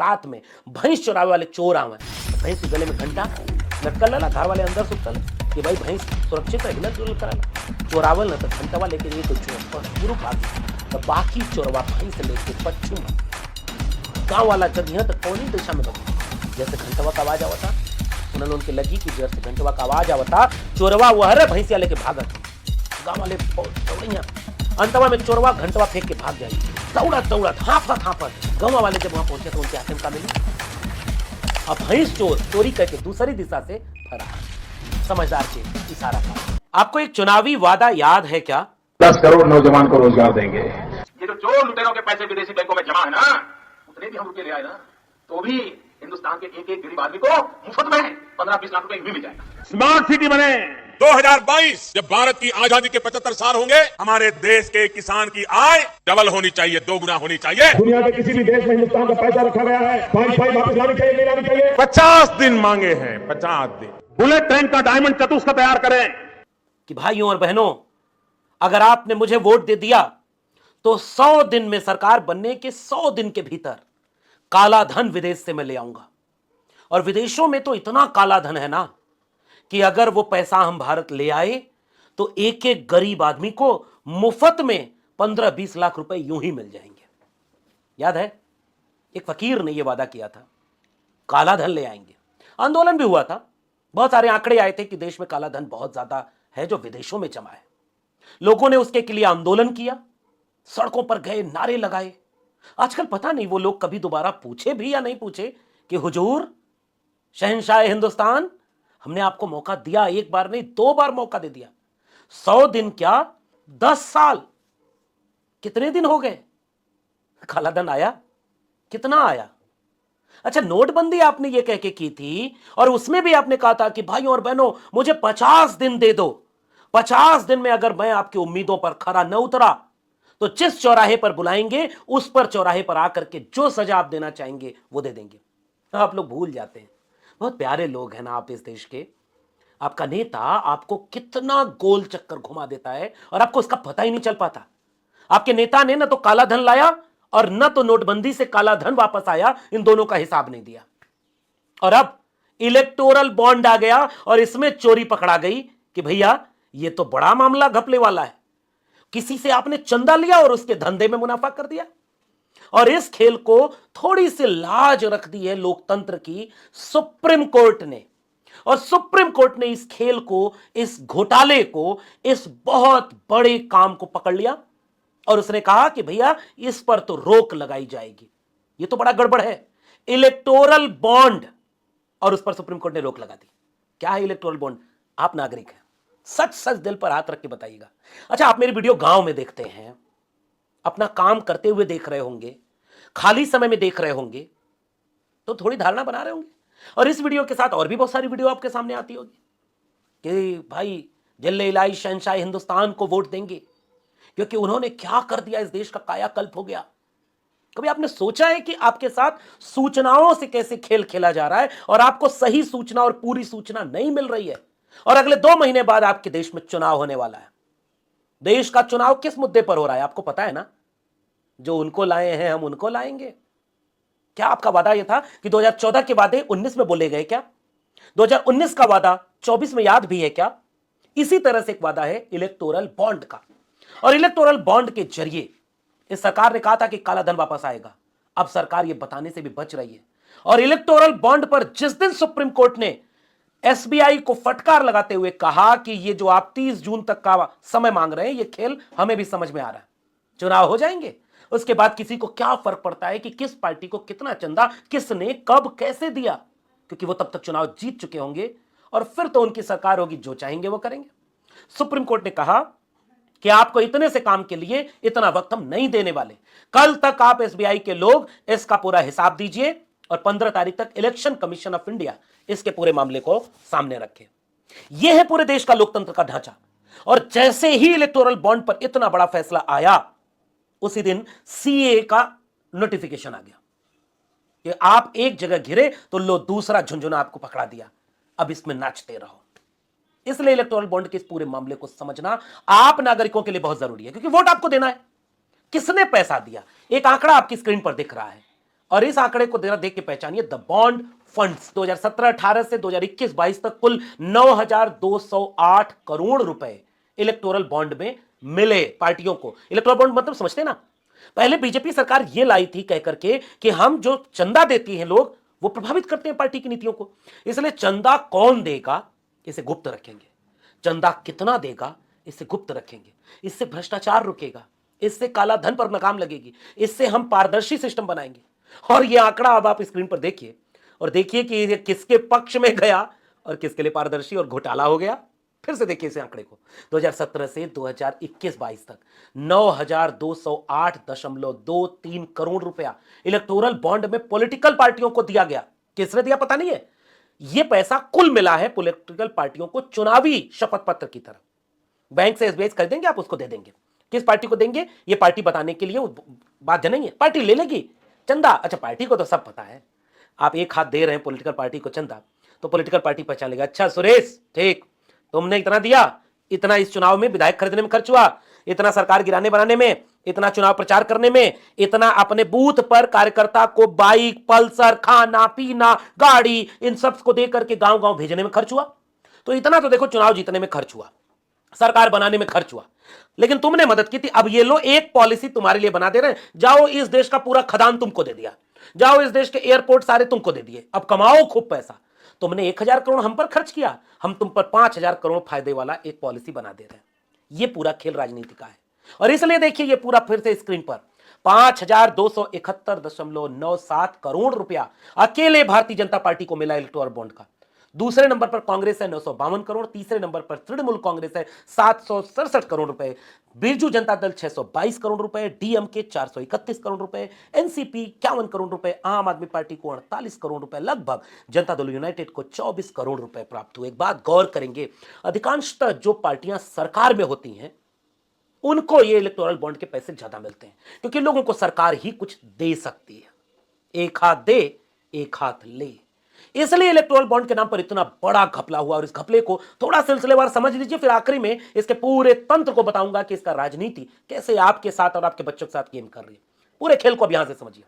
रात में भैंस चुरावे वाले चोर आवे। भैंस के गले में घंटा लटकल रहला घर वाले अंदर सुतल कि भाई भैंस सुरक्षित रहे ना चोर कराला चोरावल ना तो घंटवा लेके ये तो चोर पर शुरू भागी तो बाकी चोरवा भैंस लेके पश्चिम गाँव वाला जगह तो कौन ही दिशा में बदल जैसे घंटवा का आवाज़ आवता, उन्होंने उनके लगी कि जैसे घंटवा का आवाज़ आवता, चोरवा वो हरे भैंसिया लेके भागत गाँव वाले दौड़िया। अंतवा में चोरवा घंटवा फेंक के भाग जाए दौड़त दौड़त हाफत हाफत गाँव वाले जब वहाँ पहुँचे तो उनके हाथ में का मिली। अब भैंस चोर चोरी करके दूसरी दिशा से फरार समझदार के इशारा था। आपको एक चुनावी वादा याद है क्या? दस करोड़ नौजवान को रोज़गार देंगे। ये जो चोर लुटेरों के पैसे विदेशी बैंकों में जमा है ना? उतने भी हम रुपये ले आए ना। तो भी हिंदुस्तान के एक एक गरीब आदमी को मुफ़्त में पंद्रह बीस लाख रुपए भी मिल जाएगा। स्मार्ट सिटी बने। 2022 जब भारत की आज़ादी के 75 साल होंगे हमारे देश के किसान की आय डबल होनी चाहिए दोगुना होनी चाहिए। दुनिया के किसी भी देश में हिंदुस्तान का पैसा रखा गया है पाँच पाँच वापस लानी चाहिए नहीं लानी चाहिए पचास दिन मांगे हैं पचास दिन। बुलेट ट्रेन का डायमंड चतुष्क का तैयार करें। कि भाइयों और बहनों अगर आपने मुझे वोट दे दिया तो सौ दिन में सरकार बनने के सौ दिन के भीतर काला धन विदेश से मैं ले आऊँगा। और विदेशों में तो इतना काला धन है ना कि अगर वो पैसा हम भारत ले आए तो एक एक गरीब आदमी को मुफ़्त में पंद्रह बीस लाख रुपए यूँ ही मिल जाएँगे। याद है? एक फकीर ने यह वादा किया था, काला धन ले आएँगे। आंदोलन भी हुआ था। बहुत सारे आंकड़े आए थे कि देश में काला धन बहुत ज़्यादा है जो विदेशों में जमा है। लोगों ने उसके के लिए आंदोलन किया, सड़कों पर गए, नारे लगाए। आजकल पता नहीं वो लोग कभी दोबारा पूछे भी या नहीं पूछे कि, हुजूर, शहनशाह हिंदुस्तान हमने आपको मौका दिया, एक बार नहीं, दो बार मौका दे दिया। सौ दिन क्या? दस साल। कितने दिन हो गए? काला धन आया? कितना आया? अच्छा नोटबंदी आपने ये कह के की थी, और उसमें भी आपने कहा था कि, भाइयों और बहनों, मुझे पचास दिन दे दो। पचास दिन में अगर मैं आपकी उम्मीदों पर खरा न उतरा तो जिस चौराहे पर बुलाएँगे, उस पर चौराहे पर आकर के जो सजा आप देना चाहेंगे, वो दे देंगे। आप लोग भूल जाते हैं। बहुत प्यारे लोग हैं ना आप इस देश के। आपका नेता आपको कितना गोल चक्कर घुमा देता है और आपको उसका पता ही नहीं चल पाता। आपके नेता ने ना तो काला धन लाया और न तो नोटबंदी से काला धन वापस आया, इन दोनों का हिसाब नहीं दिया। और अब इलेक्टोरल बॉन्ड आ गया और इसमें चोरी पकड़ा गई कि भैया, ये तो बड़ा मामला घपले वाला है। किसी से आपने चंदा लिया और उसके धंधे में मुनाफा कर दिया? और इस खेल को थोड़ी सी लाज रख दी है लोकतंत्र की सुप्रीम कोर्ट ने। और सुप्रीम कोर्ट ने इस खेल को, इस घोटाले को, इस बहुत बड़े काम को पकड़ लिया और उसने कहा कि भैया, इस पर तो रोक लगाई जाएगी। ये तो बड़ा गड़बड़ है। इलेक्टोरल बॉन्ड और उस पर सुप्रीम कोर्ट ने रोक लगा दी। क्या है इलेक्टोरल बॉन्ड? आप नागरिक हैं। सच सच दिल पर हाथ रख के बताइएगा। अच्छा आप मेरी वीडियो गाँव में देखते हैं। अपना काम करते हुए देख रहे होंगे, खाली समय में देख रहे होंगे तो थोड़ी धारणा बना रहे होंगे। और इस वीडियो के साथ और भी बहुत सारी वीडियो आपके सामने आती होगी कि भाई, जल्ले इलाई शहनशाह हिंदुस्तान को वोट देंगे, क्योंकि उन्होंने क्या कर दिया, इस देश का कायाकल्प हो गया। कभी आपने सोचा है कि आपके साथ सूचनाओं से कैसे खेल खेला जा रहा है और आपको सही सूचना और पूरी सूचना नहीं मिल रही है? और अगले दो महीने बाद आपके देश में चुनाव होने वाला है। देश का चुनाव किस मुद्दे पर हो रहा है? आपको पता है ना? जो उनको लाए हैं, हम उनको लाएँगे। क्या आपका वादा यह था कि 2014 के वादे 19 में बोले गए क्या? 2019 का वादा 24 में याद भी है क्या? इसी तरह से एक वादा है इलेक्टोरल बॉन्ड का। और इलेक्टोरल बॉन्ड के ज़रिए इस सरकार ने कहा था कि काला धन वापस आएगा। अब सरकार यह बताने से भी बच रही है। और इलेक्टोरल बॉन्ड पर जिस दिन सुप्रीम कोर्ट ने एसबीआई को फटकार लगाते हुए कहा कि ये जो आप 30 जून तक का समय मांग रहे हैं, ये खेल हमें भी समझ में आ रहा है। चुनाव हो जाएँगे। उसके बाद किसी को क्या फ़र्क पड़ता है कि किस पार्टी को कितना चंदा, किसने, कब, कैसे दिया? क्योंकि वो तब तक चुनाव जीत चुके होंगे और फिर तो उनकी सरकार होगी, जो चाहेंगे वो करेंगे। सुप्रीम कोर्ट ने कहा कि आपको इतने से काम के लिए इतना वक्त हम नहीं देने वाले। कल तक आप एसबीआई के लोग, इसका पूरा हिसाब दीजिए। और पंद्रह तारीख तक इलेक्शन कमीशन ऑफ़ इंडिया इसके पूरे मामले को सामने रखे। यह है पूरे देश का लोकतंत्र का ढांचा। और जैसे ही इलेक्टोरल बॉन्ड पर इतना बड़ा फैसला आया, उसी दिन सीए का नोटिफिकेशन आ गया। कि आप एक जगह घिरे तो लो, दूसरा झुंझुना आपको पकड़ा दिया। अब इसमें नाचते रहो। इसलिए इलेक्टोरल बॉन्ड के इस पूरे मामले को समझना आप नागरिकों के लिए बहुत ज़रूरी है, क्योंकि वोट आपको देना है। किसने पैसा दिया? एक आंकड़ा आपकी स्क्रीन पर दिख रहा है। और इस आंकड़े को जरा देख के पहचानिए द बॉन्ड फंड्स 2017-18 से 2021-22 तक कुल 9,208 करोड़ रुपए इलेक्टोरल बॉन्ड में मिले पार्टियों को। इलेक्टोरल बॉन्ड मतलब समझते ना पहले बीजेपी सरकार ये लाई थी कह करके कि हम जो चंदा देती हैं लोग वो प्रभावित करते हैं पार्टी की नीतियों को। इसलिए चंदा कौन देगा इसे गुप्त रखेंगे। चंदा कितना देगा इसे गुप्त रखेंगे। इससे भ्रष्टाचार रुकेगा। इससे काला धन पर लगाम लगेगी। इससे हम पारदर्शी सिस्टम बनाएँगे। और ये आंकड़ा अब आप स्क्रीन पर देखिए और देखिए कि ये किसके पक्ष में गया और किसके लिए पारदर्शी और घोटाला हो गया। फिर से देखिए इस आंकड़े को। 2017 से 2021-22 तक 9,208.23 करोड़ रुपया इलेक्टोरल बॉन्ड में पॉलिटिकल पार्टियों को दिया गया। किसने दिया पता नहीं है? यह पैसा कुल मिला है पॉलिटिकल पार्टियों को चुनावी शपथ पत्र की तरह। बैंक से एसबीआई खरीदेंगे आप उसको दे देंगे। किस पार्टी को देंगे? ये पार्टी बताने के लिए वो बात जनेंगे पार्टी ले लेगी। चंदा। अच्छा पार्टी को तो सब पता है। आप एक हाथ दे रहे हैं पॉलिटिकल पार्टी को चंदा तो पॉलिटिकल पार्टी पहचान लेगा अच्छा सुरेश, ठीक, तुमने इतना दिया, इतना इस चुनाव में विधायक खरीदने में खर्च हुआ, इतना सरकार गिराने बनाने में, इतना चुनाव प्रचार करने में, इतना अपने बूथ पर कार्यकर्ता को बाइक, पल्सर, खाना, पीना, गाड़ी, इन सबको दे करके गाँव गाँव भेजने में खर्च हुआ। तो इतना तो देखो चुनाव जीतने में खर्च हुआ। सरकार बनाने में खर्च हुआ। लेकिन तुमने मदद की थी, अब ये लो, एक पॉलिसी तुम्हारे लिए बना दे रहे हैं। जाओ, इस देश का पूरा खदान तुमको दे दिया। जाओ, इस देश के एयरपोर्ट सारे तुमको दे दिए। अब कमाओ खूब पैसा। तुमने एक हज़ार करोड़ हम पर खर्च किया। हम तुम पर पाँच हज़ार करोड़ फ़ायदे वाला एक पॉलिसी बना दे रहे हैं। ये पूरा खेल राजनीति का है। और इसलिए देखिए, ये पूरा फिर से स्क्रीन पर। पाँच हज़ार दो सौ इकहत्तर दशमलव नौ सात करोड़ रुपया अकेले भारतीय जनता पार्टी को मिला इलेक्टोरल बॉन्ड का। दूसरे नंबर पर कांग्रेस है, नौ सौ बावन करोड़, तीसरे नंबर पर तृणमूल कांग्रेस है, सात सौ सड़सठ करोड़ रुपए। बिरजू जनता दल 622 करोड़ रुपए, डीएमके 431 करोड़ रुपए, एनसीपी इक्यावन करोड़ रुपए, आम आदमी पार्टी को 48 करोड़ रुपए लगभग, जनता दल यूनाइटेड को 24 करोड़ रुपए प्राप्त हुए। एक बात गौर करेंगे, अधिकांशतः जो पार्टियाँ सरकार में होती हैं, उनको ये इलेक्टोरल बॉन्ड के पैसे ज़्यादा मिलते हैं, क्योंकि लोगों को सरकार ही कुछ दे सकती है। एक हाथ दे, एक हाथ ले। इसलिए इलेक्ट्रोल बॉन्ड के नाम पर इतना बड़ा घपला हुआ और इस घपले को थोड़ा सिलसिलेवार समझ लीजिए, फिर आखिरी में इसके पूरे तंत्र को बताऊँगा कि इसका राजनीति कैसे आपके साथ और आपके बच्चों के साथ गेम कर रही है। पूरे खेल को अब यहाँ से समझिए।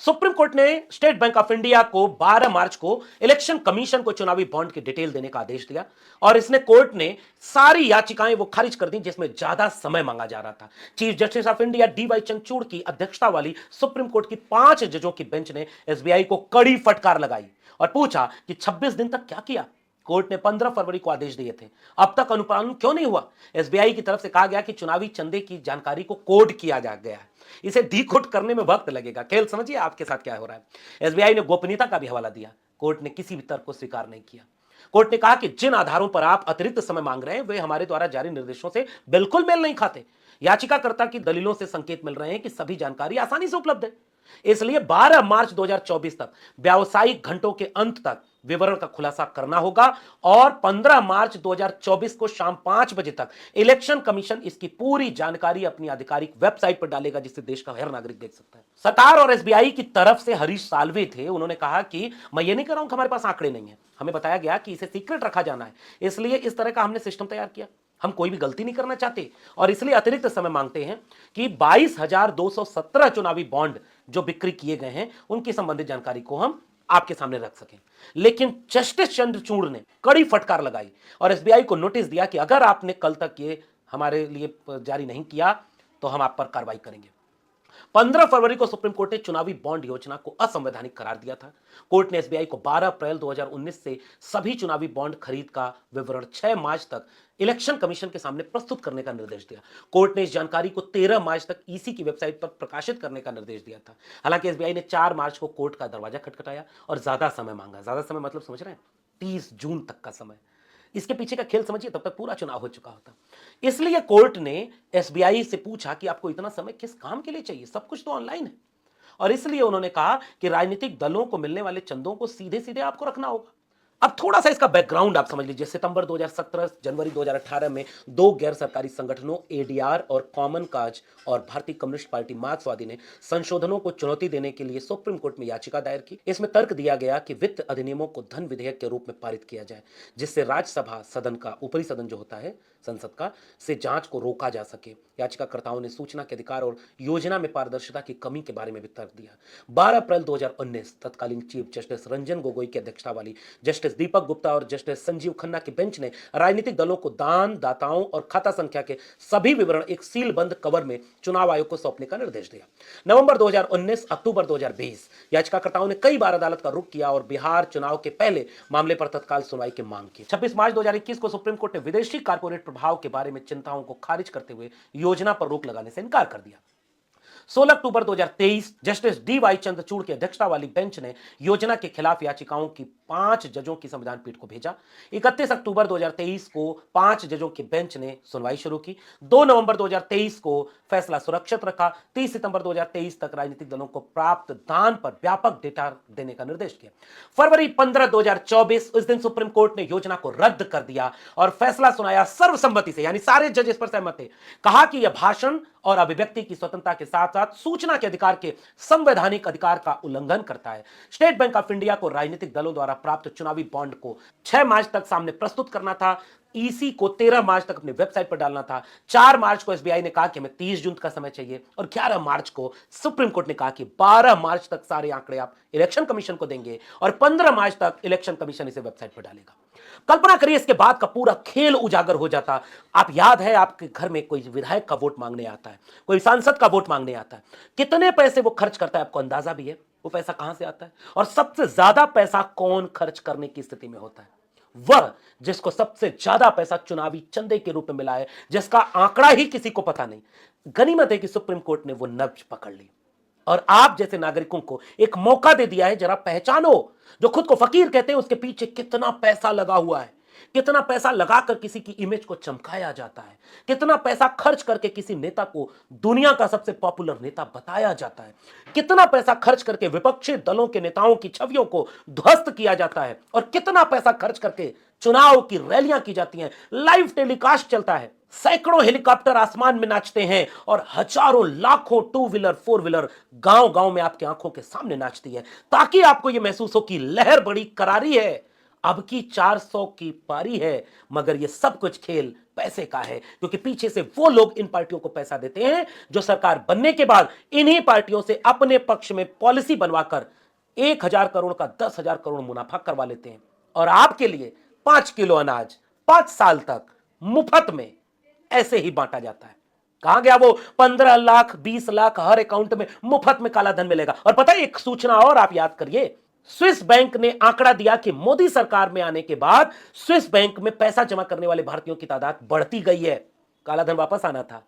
सुप्रीम कोर्ट ने स्टेट बैंक ऑफ़ इंडिया को 12 मार्च को इलेक्शन कमीशन को चुनावी बॉन्ड की डिटेल देने का आदेश दिया और इसने कोर्ट ने सारी याचिकाएँ वो खारिज कर दी जिसमें ज़्यादा समय मांगा जा रहा था। Chief Justice of India D Y Chandrachud की अध्यक्षता वाली सुप्रीम कोर्ट की पाँच जजों की बेंच ने एसबीआई को कड़ी फटकार लगाई और पूछा कि 26 दिन तक क्या किया? कोर्ट ने 15 फरवरी को आदेश दिए थे। अब तक अनुपालन क्यों नहीं हुआ? एसबीआई की तरफ़ से कहा गया कि चुनावी चंदे की जानकारी को कोड किया जा गया है। इसे डी करने में वक्त लगेगा। खेल समझिए आपके साथ क्या हो रहा है। एसबीआई ने गोपनीयता का भी हवाला दिया। कोर्ट ने किसी भी तर्क को स्वीकार नहीं किया। कोर्ट ने कहा कि जिन आधारों पर आप अतिरिक्त समय मांग रहे हैं, वे हमारे द्वारा जारी निर्देशों से बिल्कुल मेल नहीं खाते। याचिकाकर्ता की दलीलों से संकेत मिल रहे हैं कि सभी जानकारी आसानी से उपलब्ध है। इसलिए 12 मार्च 2024 तक, व्यावसायिक घंटों के अंत तक विवरण का खुलासा करना होगा और 15 मार्च 2024 को शाम पाँच बजे तक इलेक्शन कमीशन इसकी पूरी जानकारी अपनी आधिकारिक वेबसाइट पर डालेगा जिससे देश का हर नागरिक देख सकता है। सरकार और एसबीआई की तरफ़ से हरीश सालवे थे। उन्होंने कहा कि मैं ये नहीं कर रहा हूँ कि हमारे पास आंकड़े नहीं है। हमें बताया गया कि इसे सीक्रेट रखा जाना है। इसलिए इस तरह का हमने सिस्टम तैयार किया। हम कोई भी गलती नहीं करना चाहते। और इसलिए अतिरिक्त समय मांगते हैं कि 22,217 चुनावी बॉन्ड जो बिक्री किए गए हैं उनकी संबंधित जानकारी को हम आपके सामने रख सकें। लेकिन जस्टिस चंद्रचूड़ ने कड़ी फटकार लगाई और एसबीआई को नोटिस दिया कि अगर आपने कल तक ये हमारे लिए जारी नहीं किया तो हम आप पर कार्रवाई करेंगे। 15 फरवरी को सुप्रीम कोर्ट ने चुनावी बॉन्ड योजना को असंवैधानिक करार दिया था। कोर्ट ने एसबीआई को 12 अप्रैल 2019 से सभी चुनावी बॉन्ड खरीद का विवरण 6 मार्च तक इलेक्शन कमीशन के सामने प्रस्तुत करने का निर्देश दिया। कोर्ट ने इस जानकारी को 13 मार्च तक ईसी की वेबसाइट पर प्रकाशित करने का निर्देश दिया था। हालाँकि एसबीआई ने 4 मार्च को कोर्ट का दरवाज़ा खटखटाया और ज़्यादा समय मांगा। ज़्यादा समय मतलब समझ रहे हैं? तीस जून तक का समय। इसके पीछे का खेल समझिए, तब तक पूरा चुनाव हो चुका होता। इसलिए कोर्ट ने एसबीआई से पूछा कि आपको इतना समय किस काम के लिए चाहिए? सब कुछ तो ऑनलाइन है। और इसलिए उन्होंने कहा कि राजनीतिक दलों को मिलने वाले चंदों को सीधे सीधे आपको रखना होगा। अब थोड़ा सा इसका बैकग्राउंड आप समझ लीजिए। सितंबर 2017 जनवरी 2018 में दो गैर सरकारी संगठनों एडीआर और कॉमन काज और भारतीय कम्युनिस्ट पार्टी मार्क्सवादी ने संशोधनों को चुनौती देने के लिए सुप्रीम कोर्ट में याचिका दायर की। इसमें तर्क दिया गया कि वित्त अधिनियमों को धन विधेयक के रूप में पारित किया जाए, जिससे राज्यसभा सदन का ऊपरी सदन जो होता है, संसद का, से जाँच को रोका जा सके। याचिकाकर्ताओं ने सूचना के अधिकार और योजना में पारदर्शिता की कमी के बारे में भी तर्क दिया। 12 अप्रैल 2019 तत्कालीन चीफ जस्टिस रंजन गोगोई की अध्यक्षता वाली जस्टिस दीपक गुप्ता और जस्टिस संजीव खन्ना की बेंच ने राजनीतिक दलों को दान, दाताओं और खाता संख्या के सभी विवरण एक सील बंद कवर में चुनाव आयोग को सौंपने का निर्देश दिया। नवंबर 2019 अक्टूबर 2020 याचिकाकर्ताओं ने कई बार अदालत का रुख किया और बिहार चुनाव के पहले मामले पर तत्काल सुनवाई की मांग की। 26 मार्च 2021 को सुप्रीम कोर्ट ने विदेशी कारपोरेट प्रभाव के बारे में चिंताओं को खारिज करते हुए योजना पर रोक लगाने से इनकार कर दिया। 16 October 2023 justice D Y Chandrachud की अध्यक्षता वाली बेंच ने योजना के खिलाफ याचिकाओं की पाँच जजों की संविधान पीठ को भेजा। 31 अक्टूबर 2023 को पाँच जजों की बेंच ने सुनवाई शुरू की। 2 नवंबर 2023 को फैसला सुरक्षित रखा। 30 सितंबर 2023 तक राजनीतिक दलों को प्राप्त दान पर व्यापक डेटा देने का निर्देश किया फरवरी 15 2024 उस दिन सुप्रीम कोर्ट ने योजना को रद्द कर दिया और फैसला सुनाया सर्वसम्मति से, यानी सारे जज इस पर सहमत थे। कहा कि यह भाषण और अभिव्यक्ति की स्वतंत्रता के साथ साथ सूचना के अधिकार के संवैधानिक अधिकार का उल्लंघन करता है। स्टेट बैंक ऑफ़ इंडिया को राजनीतिक दलों द्वारा प्राप्त चुनावी बॉन्ड को छह मार्च तक सामने प्रस्तुत करना था। ईसी को 13 मार्च तक अपने वेबसाइट पर डालना था। 4 मार्च को एसबीआई ने कहा कि हमें 30 जून का समय चाहिए और 11 मार्च को सुप्रीम कोर्ट ने कहा कि 12 मार्च तक सारे आंकड़े आप इलेक्शन कमीशन को देंगे और 15 मार्च तक इलेक्शन कमीशन इसे वेबसाइट पर डालेगा। कल्पना करिए इसके बाद का पूरा खेल उजागर हो जाता। आप याद है आपके घर में कोई विधायक का वोट मांगने आता है, कोई सांसद का वोट मांगने आता है। कितने पैसे वो खर्च करता है आपको अंदाज़ा भी है? वो पैसा कहाँ से आता है? और सबसे ज़्यादा पैसा कौन खर्च करने की स्थिति में होता है? वह जिसको सबसे ज़्यादा पैसा चुनावी चंदे के रूप में मिला है, जिसका आंकड़ा ही किसी को पता नहीं, गनीमत है कि सुप्रीम कोर्ट ने वो नब्ज पकड़ ली। और आप जैसे नागरिकों को एक मौका दे दिया है, जरा पहचानो, जो खुद को फकीर कहते हैं, उसके पीछे कितना पैसा लगा हुआ है। कितना पैसा लगाकर किसी की इमेज को चमकाया जाता है, कितना पैसा खर्च करके किसी नेता को दुनिया का सबसे पॉपुलर नेता बताया जाता है, कितना पैसा खर्च करके विपक्षी दलों के नेताओं की छवियों को ध्वस्त किया जाता है और कितना पैसा खर्च करके चुनाव की रैलियाँ की जाती हैं। लाइव टेलीकास्ट चलता है, सैकड़ों हेलीकॉप्टर आसमान में नाचते हैं और हज़ारों लाखों टू व्हीलर फोर व्हीलर गाँव गाँव में आपकी आँखों के सामने नाचती है, ताकि आपको यह महसूस हो कि लहर बड़ी करारी है। अब की 400 की पारी है, मगर ये सब कुछ खेल पैसे का है, क्योंकि पीछे से वो लोग इन पार्टियों को पैसा देते हैं जो सरकार बनने के बाद इन्हीं पार्टियों से अपने पक्ष में पॉलिसी बनवाकर एक हज़ार करोड़ का दस हज़ार करोड़ मुनाफा करवा लेते हैं। और आपके लिए पाँच किलो अनाज पाँच साल तक मुफ़्त में ऐसे ही बांटा जाता है। कहा गया वो? पंद्रह लाख, बीस लाख हर अकाउंट में मुफ़्त में काला धन मिलेगा। और पता है, एक सूचना और आप याद करिए स्विस बैंक ने आंकड़ा दिया कि मोदी सरकार में आने के बाद स्विस बैंक में पैसा जमा करने वाले भारतीयों की तादाद बढ़ती गई है। काला धन वापस आना था,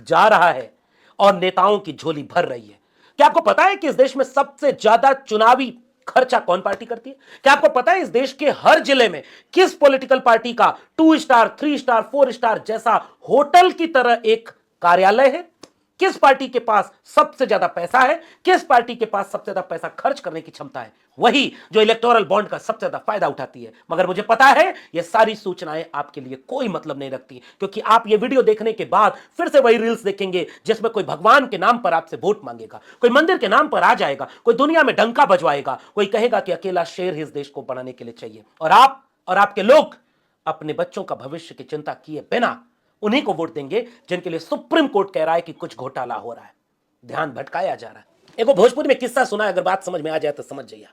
जा रहा है और नेताओं की झोली भर रही है। क्या आपको पता है कि इस देश में सबसे ज़्यादा चुनावी खर्चा कौन पार्टी करती है? क्या आपको पता है इस देश के हर ज़िले में किस पॉलिटिकल पार्टी का two star, three star, four star जैसा होटल की तरह एक कार्यालय है? किस पार्टी के पास सबसे ज़्यादा पैसा है, किस पार्टी के पास सबसे ज़्यादा पैसा खर्च करने की क्षमता है, वही जो इलेक्टोरल बॉन्ड का सबसे ज़्यादा फ़ायदा उठाती है। मगर मुझे पता है, ये सारी सूचनाएँ आपके लिए कोई मतलब नहीं रखती, क्योंकि आप ये वीडियो देखने के बाद फिर से वही रील्स देखेंगे, जिसमें कोई भगवान के नाम पर आपसे वोट मांगेगा, कोई मंदिर के नाम पर आ जाएगा, कोई दुनिया में डंका बजवाएगा, कोई कहेगा कि अकेला शेर इस देश को बनाने के लिए चाहिए। और आप और आपके लोग अपने बच्चों का भविष्य की चिंता किए बिना उन्हीं को वोट देंगे जिनके लिए सुप्रीम कोर्ट कह रहा है कि कुछ घोटाला हो रहा है। ध्यान भटकाया जा रहा है। एक भोजपुरी में किस्सा सुना अगर बात समझ में आ जाए तो समझ जाइए।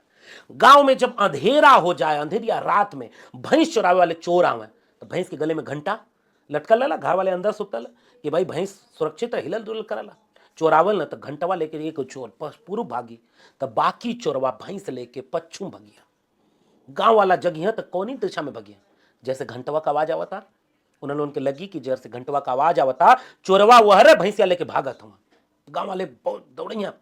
गाँव में जब अंधेरा हो जाए, अंधेरिया रात में, भैंस चुरावे वाले चोर आवे तो भैंस के गले में घंटा लटकल रहला घर वाले अंदर सुतल कि भाई भैंस सुरक्षित है, हिलल डुलल करला चोरावल ना तो घंटवा लेके एक चोर पूर्व भागी तो बाकी चोरवा भैंस लेके पश्चिम भगिया। गाँव वाला जगिया तो कौन दिशा में भगिया? जैसे घंटवा का आवाज़ आवा आवता उन्होंने उनके लगी कि जर से घंटवा का आवाज़ आवता चोरवा वह रे भैंसिया लेके भागत हुआ गाँव वाले बहुत दौड़िया।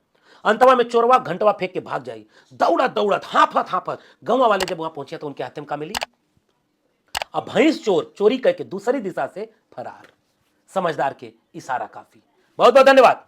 अंतवा में चोरवा घंटवा फेंक के भाग जाई। दौड़त दौड़त हाफत हाफत गाँव वाले जब वहाँ पहुँचे तो उनके हाथ में का मिली? अब भैंस चोर, चोरी करके दूसरी दिशा से फरार। समझदार के इशारा काफ़ी। बहुत बहुत धन्यवाद।